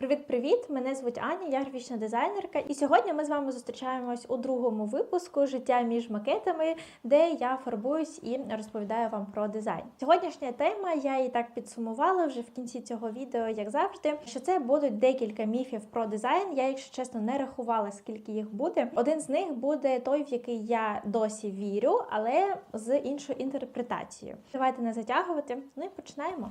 Привіт-привіт! Мене звуть Аня, я графічна дизайнерка, і сьогодні ми з вами зустрічаємось у другому випуску життя між макетами, де я фарбуюсь і розповідаю вам про дизайн. Сьогоднішня тема я її так підсумувала вже в кінці цього відео, як завжди. Що це будуть декілька міфів про дизайн. Я, якщо чесно, не рахувала, скільки їх буде. Один з них буде той, в який я досі вірю, але з іншою інтерпретацією. Давайте не затягувати. Ну і починаємо.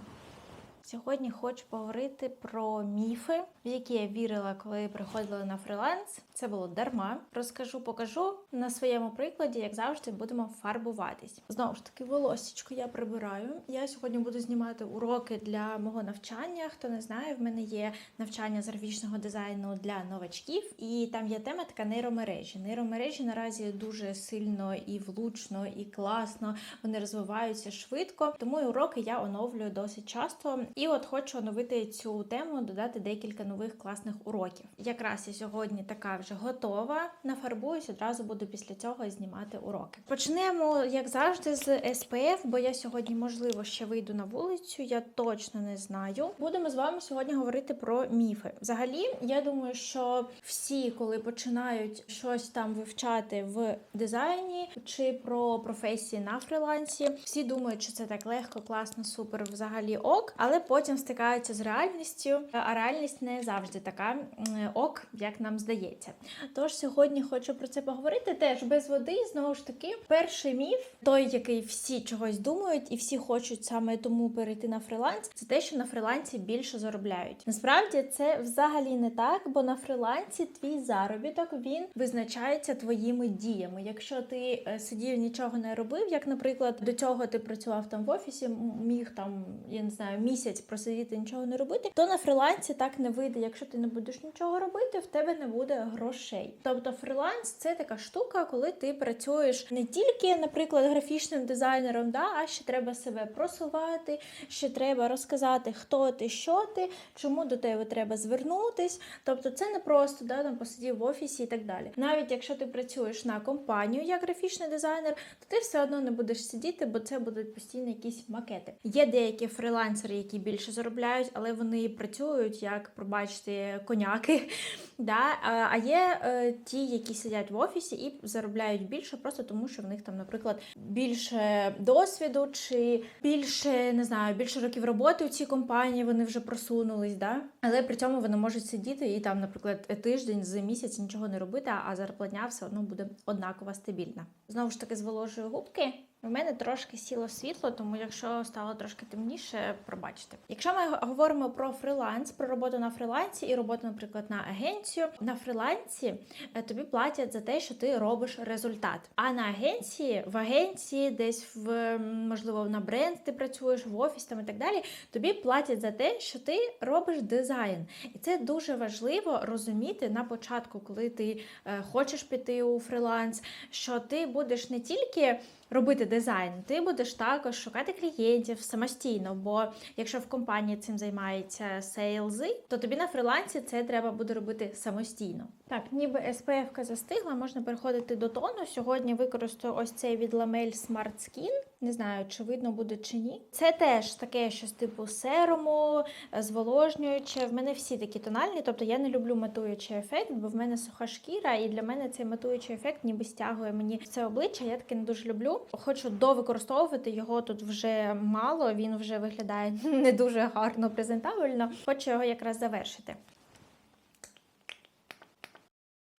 Сьогодні хочу поговорити про міфи, в які я вірила, коли приходила на фріланс. Це було дарма. Розкажу, покажу на своєму прикладі, як завжди, будемо фарбуватись. Знову ж таки, волосічко я прибираю. Я сьогодні буду знімати уроки для мого навчання. Хто не знає, в мене є навчання з графічного дизайну для новачків, і там є тема така нейромережі. Нейромережі наразі дуже сильно і влучно, і класно. Вони розвиваються швидко, тому і уроки я оновлюю досить часто. І от хочу оновити цю тему, додати декілька нових класних уроків. Якраз я сьогодні така вже готова. Нафарбуюсь, одразу буду після цього знімати уроки. Почнемо, як завжди, з SPF, бо я сьогодні, можливо, ще вийду на вулицю. Я точно не знаю. Будемо з вами сьогодні говорити про міфи. Взагалі, я думаю, що всі, коли починають щось там вивчати в дизайні чи про професії на фрілансі, всі думають, що це так легко, класно, супер, взагалі ок, але потім стикаються з реальністю, а реальність не завжди така ок, як нам здається. Тож сьогодні хочу про це поговорити. Теж без води, знову ж таки, перший міф, той, який всі чогось думають, і всі хочуть саме тому перейти на фріланс, це те, що на фрілансі більше заробляють. Насправді це взагалі не так, бо на фрілансі твій заробіток він визначається твоїми діями. Якщо ти е, сидів нічого не робив, як, наприклад, до цього ти працював там в офісі, міг там, я не знаю, місяць просидіти нічого не робити, то на фрілансі так не вийде. Якщо ти не будеш нічого робити, в тебе не буде грошей. Тобто фріланс це така штука, коли ти працюєш не тільки, наприклад, графічним дизайнером, да, а ще треба себе просувати, ще треба розказати, хто ти, що ти, чому до тебе треба звернутись. Тобто, це не просто да, там посидів в офісі і так далі. Навіть якщо ти працюєш на компанію як графічний дизайнер, то ти все одно не будеш сидіти, бо це будуть постійно якісь макети. Є деякі фрілансери, які більше заробляють, але вони працюють як, пробачте, коняки. Да? А є е, ті, які сидять в офісі і заробляють більше, просто тому що в них там, наприклад, більше досвіду чи більше не знаю, більше років роботи у цій компанії вони вже просунулись, да? але при цьому вони можуть сидіти і там, наприклад, тиждень з місяць нічого не робити, а зарплатня все одно буде однакова стабільна. Знову ж таки, зволожую губки. У мене трошки сіло світло, тому якщо стало трошки темніше, пробачте. Якщо ми говоримо про фріланс, про роботу на фрілансі і роботу, наприклад, на агенцію, на фрілансі е, тобі платять за те, що ти робиш результат. А на агенції, в агенції, десь в можливо на бренд ти працюєш в офіс там і так далі. Тобі платять за те, що ти робиш дизайн, і це дуже важливо розуміти на початку, коли ти е, хочеш піти у фріланс, що ти будеш не тільки робити дизайн, ти будеш також шукати клієнтів самостійно. Бо якщо в компанії цим займається сейлзи, то тобі на фрілансі це треба буде робити самостійно. Так, ніби SPF застигла, можна переходити до тону. Сьогодні використаю ось цей від Lamel Smart Skin. Не знаю, чи видно буде чи ні. Це теж таке щось типу серуму, е, зволожнююче. В мене всі такі тональні, тобто я не люблю матуючий ефект, бо в мене суха шкіра, і для мене цей матуючий ефект ніби стягує мені це обличчя. Я таке не дуже люблю. Хочу довикористовувати його тут вже мало. Він вже виглядає не дуже гарно, презентабельно. Хочу його якраз завершити.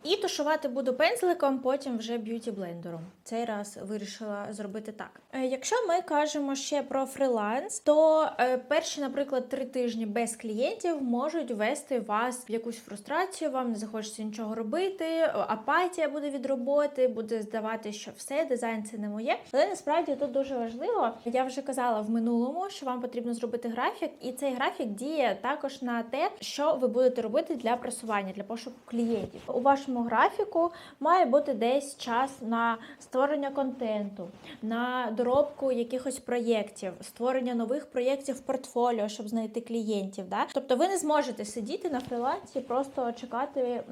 І тушувати буду пензликом, потім вже б'юті блендером. Цей раз вирішила зробити так. Е, Якщо ми кажемо ще про фріланс, то е, перші, наприклад, три тижні без клієнтів можуть ввести вас в якусь фрустрацію, вам не захочеться нічого робити, апатія буде від роботи, буде здавати, що все, дизайн це не моє. Але насправді тут дуже важливо. Я вже казала в минулому, що вам потрібно зробити графік, і цей графік діє також на те, що ви будете робити для просування, для пошуку клієнтів. У вашому графіку має бути десь час на створення контенту, на доробку якихось проєктів, створення нових проєктів в портфоліо, щоб знайти клієнтів. Да? Тобто ви не зможете сидіти на фрілансі, просто чекати,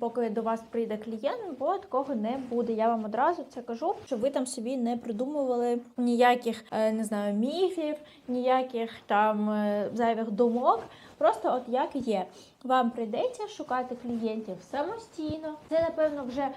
поки до вас прийде клієнт, бо такого не буде. Я вам одразу це кажу, щоб ви там собі не придумували ніяких е, не знаю, міфів, ніяких там е, зайвих думок. Просто от як є. Вам прийдеться шукати клієнтів самостійно. Це, напевно, вже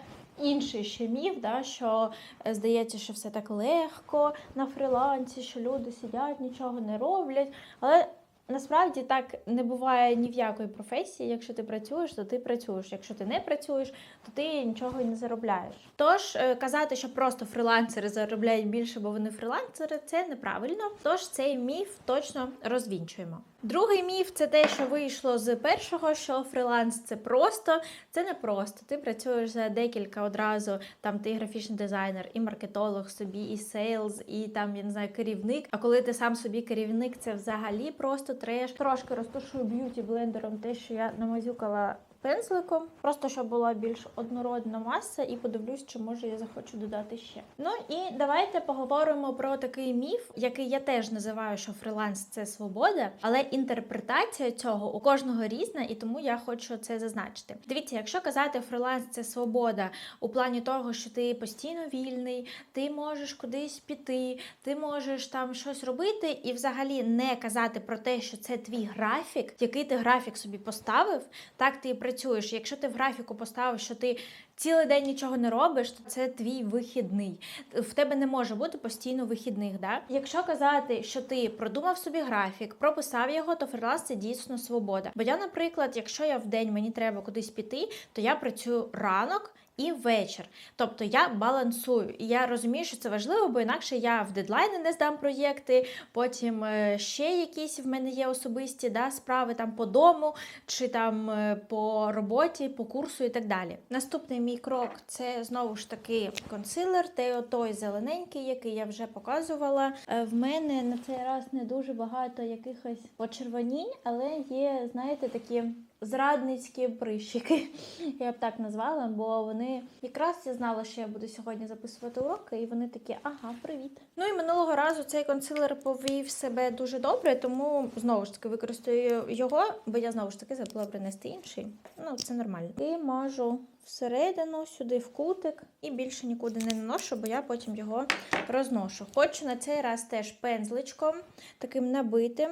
інший ще міф, да, що е, здається, що все так легко на фрилансі, що люди сидять, нічого не роблять. Але насправді так не буває ні в якої професії. Якщо ти працюєш, то ти працюєш. Якщо ти не працюєш, то ти нічого й не заробляєш. Тож е, казати, що просто фрилансери заробляють більше, бо вони фрилансери, це неправильно. Тож цей міф точно розвінчуємо. Другий міф це те, що вийшло з першого, що фриланс це просто. Це не просто. Ти працюєш за декілька одразу. Там ти графічний дизайнер, і маркетолог собі, і сейлз, і там не знаю, керівник. А коли ти сам собі керівник, це взагалі просто треш. Трошки розтушую б'юті блендером те, що я намазюкала пензликом, просто щоб була більш однородна маса, і подивлюсь, чи може я захочу додати ще. Ну і давайте поговоримо про такий міф, який я теж називаю, що фриланс це свобода, але інтерпретація цього у кожного різна, і тому я хочу це зазначити. Дивіться, якщо казати фриланс це свобода у плані того, що ти постійно вільний, ти можеш кудись піти, ти можеш там щось робити, і взагалі не казати про те, що це твій графік, який ти графік собі поставив, так ти і працюєш. Якщо ти в графіку поставив, що ти цілий день нічого не робиш, то це твій вихідний. В тебе не може бути постійно вихідних. Да? Якщо казати, що ти продумав собі графік, прописав його, то фриланс це дійсно свобода. Бо я, наприклад, якщо я в день мені треба кудись піти, то я працюю ранок. І вечір, тобто я балансую, і я розумію, що це важливо, бо інакше я в дедлайни не здам проєкти. Потім е, ще якісь в мене є особисті да, справи там по дому, чи там е, по роботі, по курсу і так далі. Наступний мій крок це знову ж таки консилер, те той зелененький, який я вже показувала. Е, В мене на цей раз не дуже багато якихось почервонінь, але є, знаєте, такі зрадницькі прищики, я б так назвала, бо вони якраз я знала, що я буду сьогодні записувати уроки, і вони такі, ага, привіт. Ну і минулого разу цей консилер повів себе дуже добре, тому знову ж таки використаю його, бо я знову ж таки забула принести інший. Ну, це нормально. І мажу всередину, сюди в кутик, і більше нікуди не наношу, бо я потім його розношу. Хочу на цей раз теж пензличком, таким набитим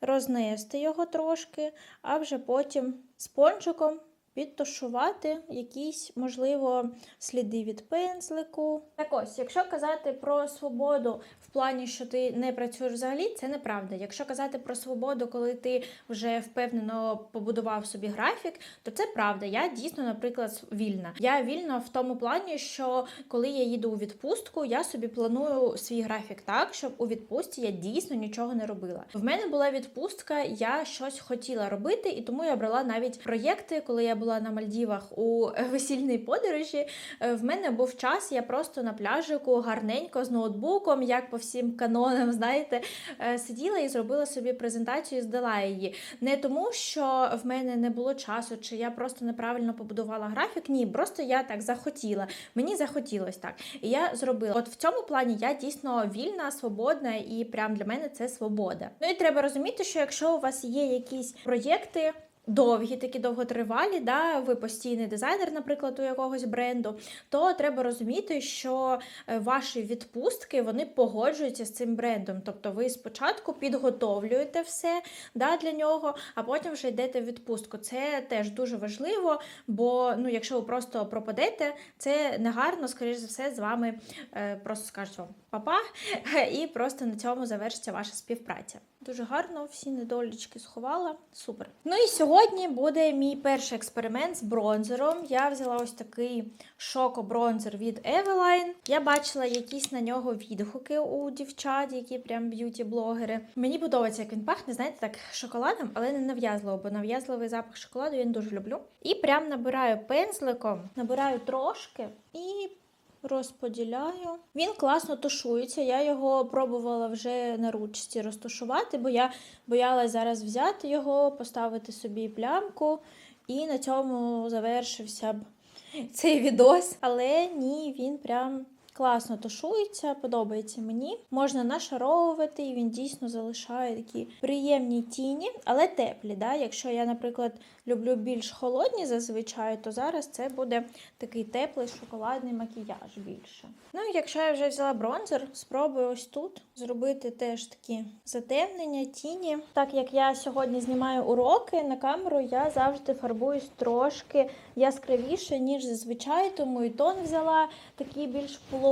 рознести його трошки, а вже потім спонжиком підтушувати якісь, можливо, сліди від пензлику. Так ось, якщо казати про свободу плані, що ти не працюєш взагалі, це неправда. Якщо казати про свободу, коли ти вже впевнено побудував собі графік, то це правда. Я дійсно, наприклад, вільна. Я вільна в тому плані, що коли я їду у відпустку, я собі планую свій графік так, щоб у відпустці я дійсно нічого не робила. В мене була відпустка, я щось хотіла робити, і тому я брала навіть проєкти, коли я була на Мальдівах у весільній подорожі. е, В мене був час, я просто на пляжику гарненько з ноутбуком, як по всім канонам, знаєте, е, сиділа і зробила собі презентацію, і здала її. Не тому, що в мене не було часу, чи я просто неправильно побудувала графік. Ні, просто я так захотіла. Мені захотілося так. І я зробила. От в цьому плані я дійсно вільна, свободна, і прям для мене це свобода. Ну і треба розуміти, що якщо у вас є якісь проєкти. Довгі, такі довготривалі, да, ви постійний дизайнер, наприклад, у якогось бренду, то треба розуміти, що е, ваші відпустки вони погоджуються з цим брендом. Тобто ви спочатку підготовлюєте все да, для нього, а потім вже йдете в відпустку. Це теж дуже важливо, бо ну, якщо ви просто пропадете, це негарно, скоріш за все, з вами е, просто скажуть вам папа, і просто на цьому завершиться ваша співпраця. Дуже гарно, всі недолічки сховала. Супер. Ну і сьогодні буде мій перший експеримент з бронзером. Я взяла ось такий шоко-бронзер від Eveline. Я бачила якісь на нього відгуки у дівчат, які прям б'юті-блогери. Мені подобається, як він пахне, знаєте, так шоколадом, але не нав'язливо, бо нав'язливий запах шоколаду я не дуже люблю. І прям набираю пензликом, набираю трошки і розподіляю. Він класно тушується. Я його пробувала вже на ручці розтушувати, бо я боялась зараз взяти його, поставити собі плямку, і на цьому завершився б цей відос. Але ні, він прям класно тушується, подобається мені. Можна нашаровувати, і він дійсно залишає такі приємні тіні, але теплі. Да? Якщо я, наприклад, люблю більш холодні зазвичай, то зараз це буде такий теплий шоколадний макіяж більше. Ну якщо я вже взяла бронзер, спробую ось тут зробити теж такі затемнення, тіні. Так як я сьогодні знімаю уроки на камеру, я завжди фарбуюсь трошки яскравіше, ніж зазвичай, тому і тон взяла такий більш плотний.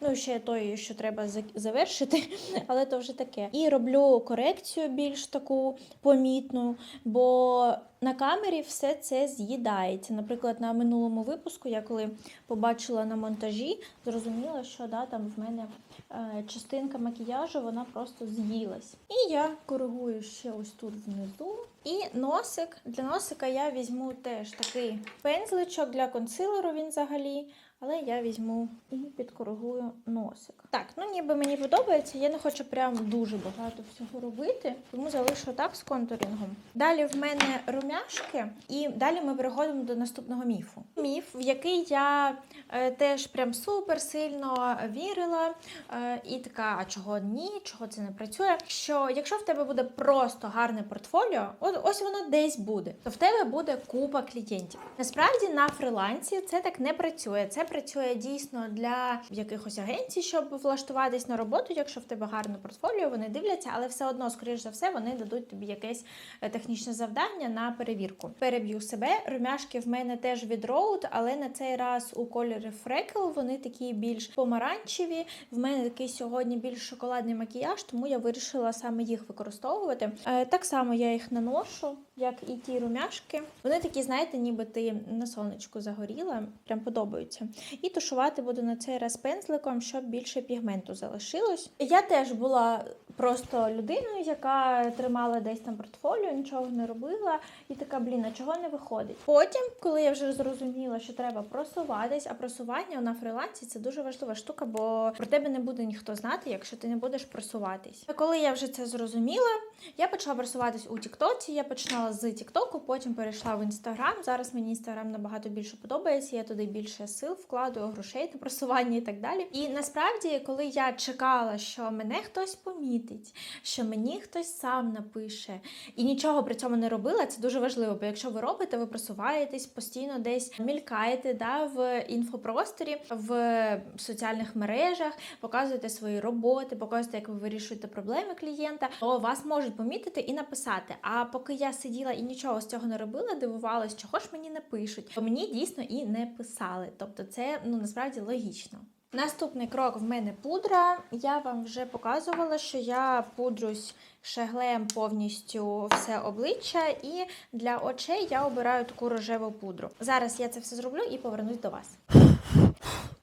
Ну, ще той, що треба завершити, але то вже таке. І роблю корекцію більш таку помітну, бо на камері все це з'їдається. Наприклад, на минулому випуску, я коли побачила на монтажі, зрозуміла, що да, там в мене е, частинка макіяжу вона просто з'їлась. І я коригую ще ось тут внизу. І носик. Для носика я візьму теж такий пензличок для консилеру він взагалі. Але я візьму і підкоригую носик. Так, ну ніби мені подобається, я не хочу прям дуже багато всього робити, тому залишу так з контурінгом. Далі в мене румяшки, і далі ми переходимо до наступного міфу. Міф, в який я е, теж прям супер сильно вірила, е, і така, а чого ні, чого це не працює. Що якщо в тебе буде просто гарне портфоліо, от ось воно десь буде, то в тебе буде купа клієнтів. Насправді на фрилансі це так не працює. Це працює дійсно для якихось агенцій, щоб влаштуватись на роботу. Якщо в тебе гарне портфоліо, вони дивляться, але все одно, скоріш за все, вони дадуть тобі якесь е, технічне завдання на перевірку. Переб'ю себе. Румяшки в мене теж від Rode, але на цей раз у кольорі Freckle вони такі більш помаранчеві. В мене такий сьогодні більш шоколадний макіяж, тому я вирішила саме їх використовувати. Е, Так само я їх наношу, як і ті румяшки. Вони такі, знаєте, ніби ти на сонечку загоріла, прям подобаються. І тушувати буду на цей раз пензликом, щоб більше пігменту залишилось. Я теж була просто людиною, яка тримала десь там портфоліо, нічого не робила, і така, блін, а чого не виходить? Потім, коли я вже зрозуміла, що треба просуватись, а просування на фрилансі це дуже важлива штука, бо про тебе не буде ніхто знати, якщо ти не будеш просуватись. Коли я вже це зрозуміла, я почала просуватись у Тіктоці. Я починала з Тіктоку, потім перейшла в Інстаграм. Зараз мені Інстаграм набагато більше подобається. Я туди більше сил вкладаю, грошей на просування і так далі. І насправді, коли я чекала, що мене хтось помітить, що мені хтось сам напише, і нічого при цьому не робила, це дуже важливо. Бо якщо ви робите, ви просуваєтесь постійно десь мількаєте да, в інфопросторі, в соціальних мережах, показуєте свої роботи, показуєте, як ви вирішуєте проблеми клієнта, то вас можуть помітити і написати. А поки я сиділа і нічого з цього не робила, дивувалась, чого ж мені не пишуть, то мені дійсно і не писали. Тобто, це ну насправді логічно. Наступний крок в мене пудра. Я вам вже показувала, що я пудрюсь шеглем повністю все обличчя, і для очей я обираю таку рожеву пудру. Зараз я це все зроблю і повернусь до вас.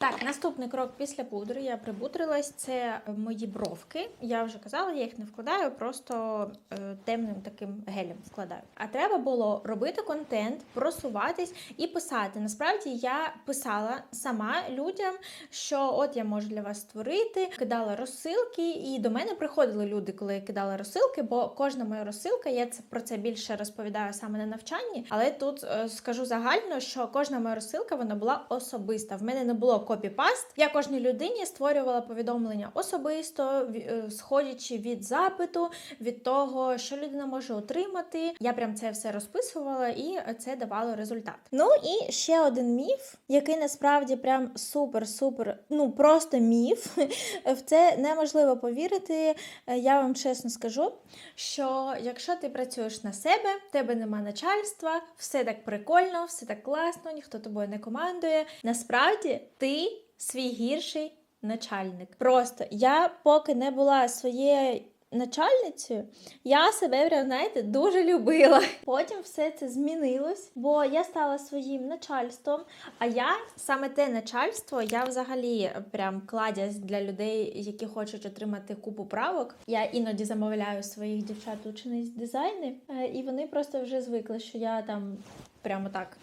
Так, наступний крок після пудри. Я прибудрилась. Це мої бровки. Я вже казала, я їх не вкладаю, просто е, темним таким гелем вкладаю. А треба було робити контент, просуватись і писати. Насправді я писала сама людям, що от я можу для вас створити, кидала розсилки, і до мене приходили люди, коли я кидала розсилки, бо кожна моя розсилка, я це про це більше розповідаю саме на навчанні. Але тут е, скажу загально, що кожна моя розсилка вона була особиста. В мене не було копі-паст. Я кожній людині створювала повідомлення особисто, е, сходячи від запиту, від того, що людина може отримати. Я прям це все розписувала, і це давало результат. Ну і ще один міф, який насправді прям супер-супер, ну просто міф. В це неможливо повірити. Я вам чесно скажу, що якщо ти працюєш на себе, в тебе нема начальства, все так прикольно, все так класно, ніхто тобою не командує. Насправді ти свій гірший начальник. Просто я поки не була своєю начальницею, я себе прям, знаєте, дуже любила. Потім все це змінилось, бо я стала своїм начальством. А я саме те начальство, я взагалі прям кладязь для людей, які хочуть отримати купу правок. Я іноді замовляю своїх дівчат учениць дизайни, е, і вони просто вже звикли, що я там прямо так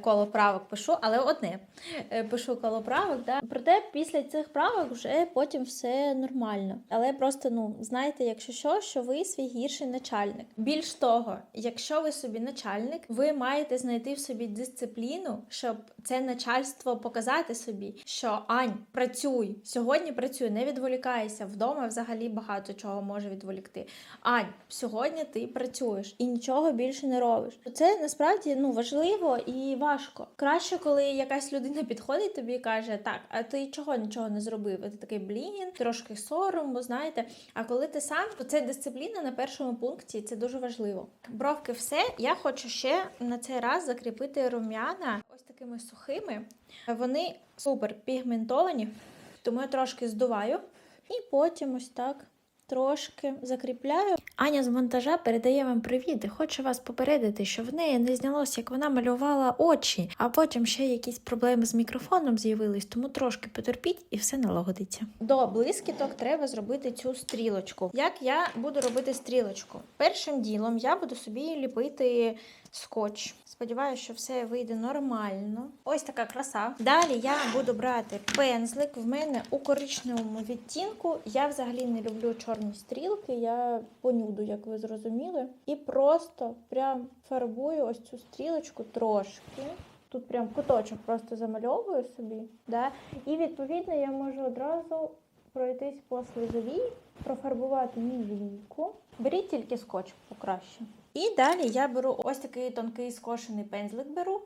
коло правок пишу, але одне е, пишу коло правок. Да? Проте після цих правок вже потім все нормально. Але просто ну знаєте, якщо що, що ви свій гірший начальник. Більш того, якщо ви собі начальник, ви маєте знайти в собі дисципліну, щоб це начальство показати собі, що Ань, працюй сьогодні. Працюй, не відволікайся. Вдома взагалі багато чого може відволікти. Ань, сьогодні ти працюєш і нічого більше не робиш. Це насправді ну важливо і важко. Краще, коли якась людина підходить тобі і каже: Так, а ти чого нічого не зробив? І ти такий блін, трошки сором, бо знаєте. А коли ти сам, то це дисципліна на першому пункті, це дуже важливо. Бровки, все. Я хочу ще на цей раз закріпити рум'яна ось такими сухими. Вони супер пігментовані, тому я трошки здуваю. І потім ось так трошки закріпляю. Аня з монтажа передає вам привіт і хоче вас попередити, що в неї не знялося, як вона малювала очі, а потім ще якісь проблеми з мікрофоном з'явились, тому трошки потерпіть і все налагодиться. До блискіток треба зробити цю стрілочку. Як я буду робити стрілочку? Першим ділом я буду собі ліпити скотч. Сподіваюся, що все вийде нормально. Ось така краса. Далі я буду брати пензлик. В мене у коричневому відтінку. Я взагалі не люблю чорні стрілки. Я понюду, як ви зрозуміли. І просто прям фарбую ось цю стрілочку трошки. Тут прям куточок просто замальовую собі. Да? І відповідно я можу одразу пройтись по слизовій, профарбувати мій Беріть тільки скотч покраще. І далі я беру ось такий тонкий скошений пензлик беру.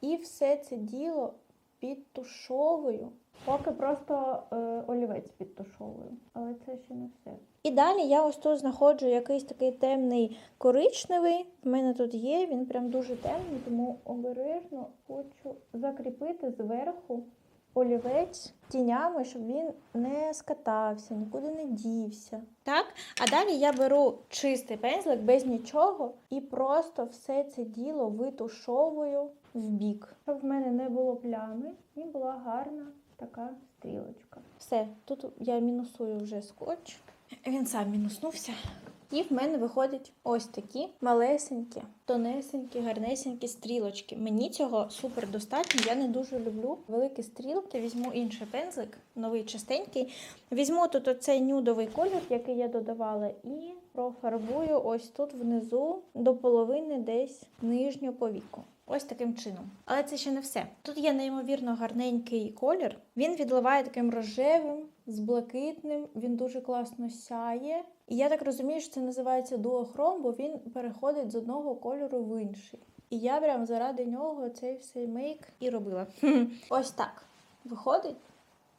І все це діло підтушовую. Поки просто е, олівець підтушовую. Але це ще не все. І далі я ось тут знаходжу якийсь такий темний коричневий. В мене тут є, він прям дуже темний, тому обережно хочу закріпити зверху олівець тінями, щоб він не скатався, нікуди не дівся. Так, а далі я беру чистий пензлик без нічого і просто все це діло витушовую в бік, щоб в мене не було плями і була гарна така стрілочка. Все, тут я мінусую вже скотч. Він сам мінуснувся. І в мене виходять ось такі малесенькі, тонесенькі, гарнесенькі стрілочки. Мені цього супер достатньо. Я не дуже люблю великі стрілки. Візьму інший пензлик, новий чистенький. Візьму тут оцей нюдовий колір, який я додавала, і профарбую ось тут внизу до половини десь нижню повіку. Ось таким чином. Але це ще не все. Тут є неймовірно гарненький колір. Він відливає таким рожевим, з блакитним, він дуже класно сяє. І я так розумію, що це називається дуохром, бо він переходить з одного кольору в інший. І я прям заради нього цей всей мейк і робила. Ось так виходить.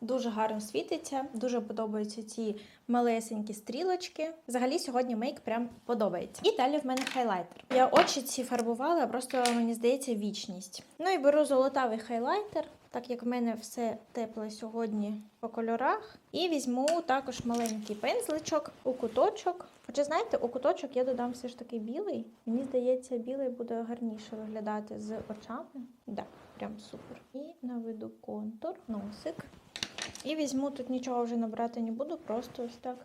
Дуже гарно світиться, дуже подобаються ці малесенькі стрілочки. Взагалі сьогодні мейк прям подобається. І далі в мене хайлайтер. Я очі ці фарбувала, просто мені здається вічність. Ну і беру золотавий хайлайтер, так як в мене все тепле сьогодні по кольорах. І візьму також маленький пензличок у куточок. Хоча, знаєте, у куточок я додам все ж таки білий. Мені здається, білий буде гарніше виглядати з очами. Да, прям супер. І наведу контур, носик. І візьму тут нічого вже набрати не буду, просто ось так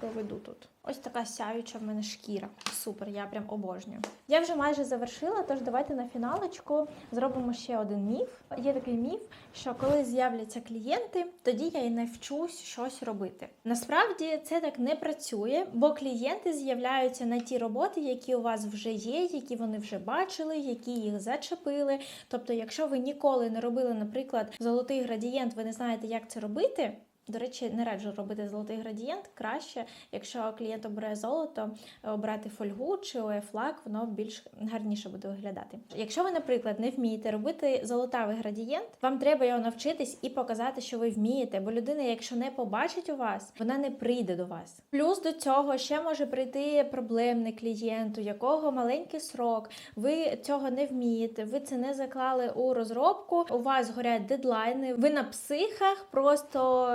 проведу тут. Ось така сяюча в мене шкіра. Супер, я прям обожнюю. Я вже майже завершила, тож давайте на фіналочку зробимо ще один міф. Є такий міф, що коли з'являться клієнти, тоді я і навчусь щось робити. Насправді це так не працює, бо клієнти з'являються на ті роботи, які у вас вже є, які вони вже бачили, які їх зачепили. Тобто, якщо ви ніколи не робили, наприклад, золотий градієнт, ви не знаєте, як це робити. До речі, не раджу робити золотий градієнт. Краще, якщо клієнт обере золото, обрати фольгу чи ОФ-лак, воно більш гарніше буде виглядати. Якщо ви, наприклад, не вмієте робити золотавий градієнт, вам треба його навчитись і показати, що ви вмієте. Бо людина, якщо не побачить у вас, вона не прийде до вас. Плюс до цього ще може прийти проблемний клієнт, у якого маленький срок, ви цього не вмієте, ви це не заклали у розробку. У вас горять дедлайни, ви на психах просто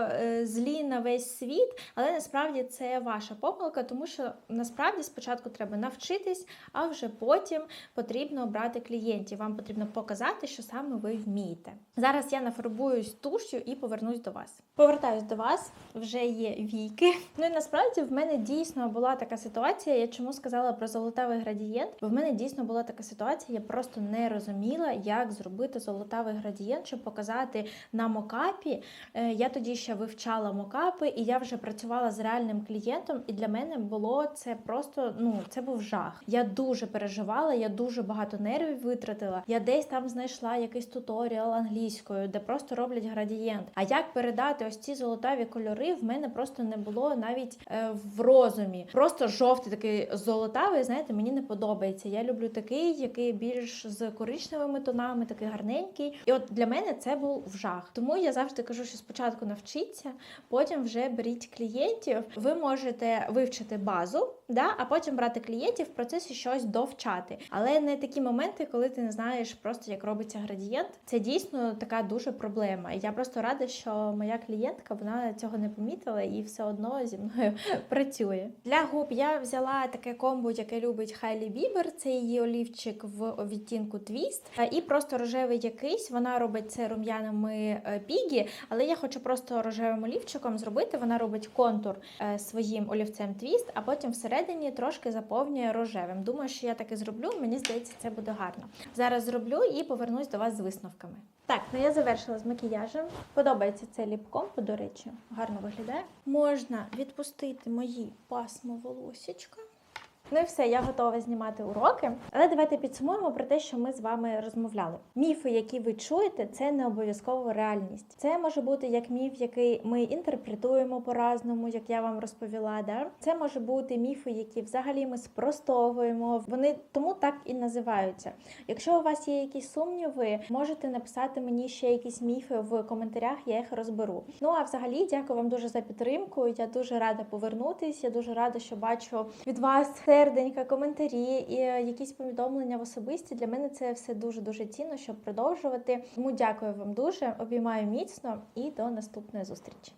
злі на весь світ, але насправді це ваша помилка, тому що насправді спочатку треба навчитись, а вже потім потрібно брати клієнтів. Вам потрібно показати, що саме ви вмієте. Зараз я нафарбуюсь туш'ю і повернусь до вас. Повертаюсь до вас, вже є війки. Ну і насправді в мене дійсно була така ситуація. Я чому сказала про золотавий градієнт? Бо в мене дійсно була така ситуація. Я просто не розуміла, як зробити золотавий градієнт, щоб показати на мокапі. Е, Я тоді ще вивчала мокапи, і я вже працювала з реальним клієнтом. І для мене було це просто ну це був жах. Я дуже переживала, я дуже багато нервів витратила. Я десь там знайшла якийсь туторіал англійською, де просто роблять градієнт. А як передати ось ці золотаві кольори? В мене просто не було навіть е, в розумі. Просто жовтий такий золотавий, знаєте, мені не подобається. Я люблю такий, який більш з коричневими тонами, такий гарненький. І от для мене це був жах. Тому я завжди кажу, що спочатку навчіться, потім вже беріть клієнтів. Ви можете вивчити базу, да, а потім брати клієнтів в процесі щось довчати. Але не такі моменти, коли ти не знаєш просто, як робиться градієнт. Це дійсно така дуже проблема. Я просто рада, що моя клієнтка вона цього не помітила і все одно зі мною працює. Для губ я взяла таке комбо, яке любить Хайлі Бібер. Це її олівчик в відтінку Твіст. Е, І просто рожевий якийсь. Вона робить це рум'янами е, пігі, але я хочу просто рожевим олівчиком зробити. Вона робить контур е, своїм олівцем Твіст, а потім всередині трошки заповнює рожевим. Думаю, що я так і зроблю. Мені здається, це буде гарно. Зараз зроблю і повернусь до вас з висновками. Так, ну я завершила з макіяжем. Подобається цей ліпком, до речі, гарно виглядає. Можна відпустити мої пасмо волосічка. Ну і все, я готова знімати уроки. Але давайте підсумуємо про те, що ми з вами розмовляли. Міфи, які ви чуєте, це не обов'язково реальність. Це може бути як міф, який ми інтерпретуємо по-разному, як я вам розповіла. Да? Це може бути міфи, які взагалі ми спростовуємо. Вони тому так і називаються. Якщо у вас є якісь сумніви, можете написати мені ще якісь міфи в коментарях, я їх розберу. Ну а взагалі, дякую вам дуже за підтримку. Я дуже рада повернутись. Я дуже рада, що бачу від вас серденька, коментарі і е, якісь повідомлення в особисті. Для мене це все дуже дуже цінно, щоб продовжувати. Тому дякую вам дуже. Обіймаю міцно і до наступної зустрічі.